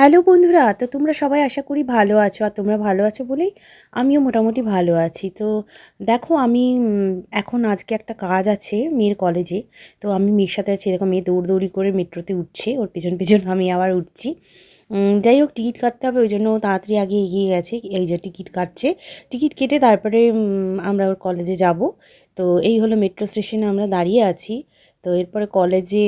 Hello বন্ধুরা, তো তোমরা সবাই আশা করি ভালো আছো আর তোমরা ভালো আছো বলেই আমিও মোটামুটি ভালো আছি। তো দেখো আমি এখন আজকে একটা কাজ আছে মেয়ের কলেজে তো আমি মেয়ের সাথে আছি দেখো মেয়ে দৌড়দৌড়ি করে মেট্রোতে উঠছে, ওর পেছন পেছন আমি আবার উঠছি। যাই হোক, টিকিট কাটতে হবে, ওই জন্য তাড়াতাড়ি আগে এগিয়ে গেছে, এই যে টিকিট কাটছে। টিকিট কেটে তারপরে আমরা ওর কলেজে যাব। তো এই হলো মেট্রো স্টেশনে আমরা দাঁড়িয়ে আছি। তো এরপরে কলেজে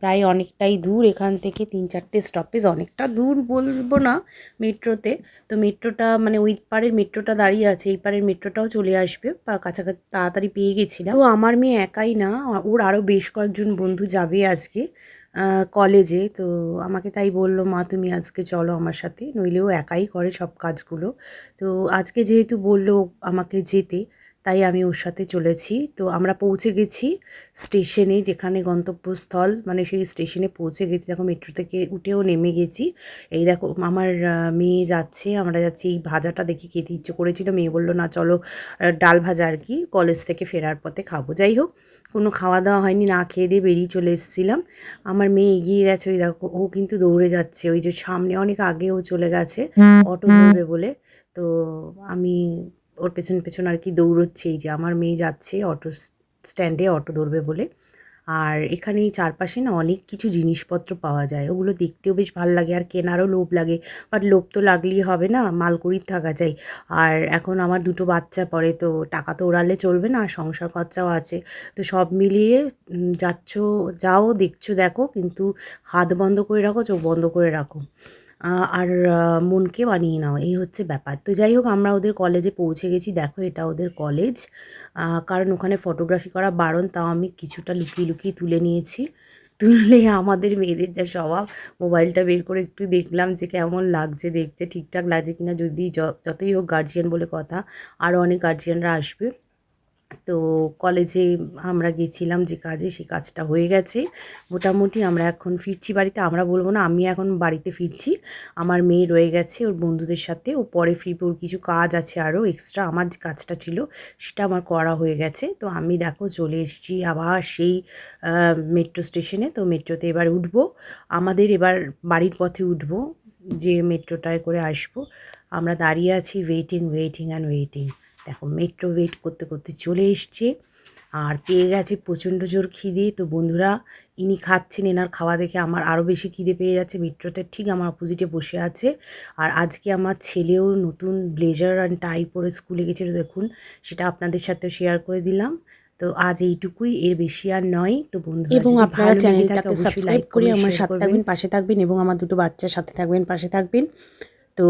প্রায় অনেকটাই দূর, এখান থেকে তিন চারটে স্টপেজ অনেকটা দূর বলব না মেট্রোতে তো মেট্রোটা মানে ওই পারের মেট্রোটা দাঁড়িয়ে আছে, এই পারের মেট্রোটাও চলে আসবে বা কাছাকাছি তাড়াতাড়ি পেয়ে গেছিলাম। তো আমার মেয়ে একাই না, ওর আরও বেশ কয়েকজন বন্ধু যাবে আজকে কলেজে তো আমাকে তাই বলল, মা, তুমি আজকে চলো আমার সাথে, নইলেও একাই করে সব কাজগুলো। তো আজকে যেহেতু বলল আমাকে যেতে তাই আমি ওর সাথে চলেছি। তো আমরা পৌঁছে গেছি স্টেশনে যেখানে গন্তব্যস্থল মানে সেই স্টেশনে পৌঁছে গেছি। দেখো মেট্রো থেকে উঠেও নেমে গেছি। এই দেখো আমার মেয়ে যাচ্ছে আমরা যাচ্ছি। এই ভাজাটা দেখি খেতে ইচ্ছে করেছিল। মেয়ে বলল না চলো ডাল ভাজা আর কি কলেজ থেকে ফেরার পথে খাব। যাই হোক কোনো খাওয়া দাওয়া হয়নি না খেয়ে দিয়ে বেরিয়ে চলে এসেছিলাম। আমার মেয়ে এগিয়ে গেছে ওই দেখো ও কিন্তু দৌড়ে যাচ্ছে। ওই যে সামনে অনেক আগে ও চলে গেছে অটো ধরবে বলে। তো আমি ওর পেছন পেছন আর কি দৌড়চ্ছে এই যে আমার মেয়ে যাচ্ছে, অটো স্ট্যান্ডে অটো ধরবে বলে। আর এখানে এই চারপাশে না অনেক কিছু জিনিসপত্র পাওয়া যায়। ওগুলো দেখতেও বেশ ভালো লাগে আর কেনারও লোভ লাগে। বাট লোভ তো লাগলেই হবে না মালকুড়ির থাকা চাই আর এখন আমার দুটো বাচ্চা পড়ে, তো টাকা তো ওড়ালে চলবে না আর সংসার খরচাও আছে। তো সব মিলিয়ে যাচ্ছ, যাও, দেখছ, দেখো, কিন্তু হাত বন্ধ করে রাখো, চোখ বন্ধ করে রাখো। আর মনকে বানিয়ে নাও এই হচ্ছে ব্যাপার। তো যাই হোক, আমরা ওদের কলেজে পৌঁছে গেছি। দেখো, এটা ওদের কলেজ কারণ ওখানে ফটোগ্রাফি করা বারণ, তাও আমি কিছুটা লুকিয়ে লুকিয়ে তুলে নিয়েছি। তুললে আমাদের মেয়েদের যা স্বভাব, মোবাইলটা বের করে একটু দেখলাম যে কেমন লাগছে দেখতে, ঠিকঠাক লাগছে কিনা। যদি যতই হোক গার্জিয়ান বলে কথা আরও অনেক গার্জিয়ানরা আসবে। তো কলেজে আমরা গেছিলাম যে কাজে সেই কাজটা হয়ে গেছে। মোটামুটি আমরা এখন ফিরছি বাড়িতে। আমরা বলব না, আমি এখন বাড়িতে ফিরছি। আমার মেয়ে রয়ে গেছে, ওর বন্ধুদের সাথে। ও পরে ফিরবে, ওর কিছু কাজ আছে আরও এক্সট্রা আমার যে কাজটা ছিল, সেটা আমার করা হয়ে গেছে। তো আমি দেখো চলে এসেছি আবার সেই মেট্রো স্টেশনে তো মেট্রোতে এবার উঠবো। আমাদের এবার বাড়ির পথে উঠবো, যে মেট্রোটায় করে আসব। আমরা দাঁড়িয়ে আছি ওয়েটিং ওয়েটিং অ্যান্ড ওয়েটিং দেখো মেট্রো ওয়েট করতে করতে চলে এসছে। আর পেয়ে গেছে প্রচণ্ড জোর খিদে। তো বন্ধুরা ইনি খাচ্ছেন এনার খাওয়া দেখে আমার আরও বেশি খিদে পেয়ে যাচ্ছে। মেট্রোটা ঠিক আমার অপোজিটে বসে আছে। আর আজকে আমার ছেলেও নতুন ব্লেজার অ্যান্ড টাই পরে স্কুলে গেছিল দেখুন। সেটা আপনাদের সাথে শেয়ার করে দিলাম। তো আজ এইটুকুই এর বেশি আর নয়। তো বন্ধুরা এবং আপনারা চ্যানেলটাকে সাবস্ক্রাইব করে আমার সাথে থাকবেন পাশে থাকবেন এবং আমার দুটো বাচ্চার সাথে থাকবেন পাশে থাকবেন। তো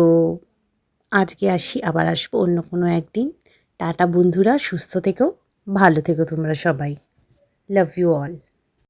আজকে আসি, আবার আসব অন্য কোনো একদিন। টাটা বন্ধুরা, সুস্থ থেকো, ভালো থেকো তোমরা সবাই। Love you all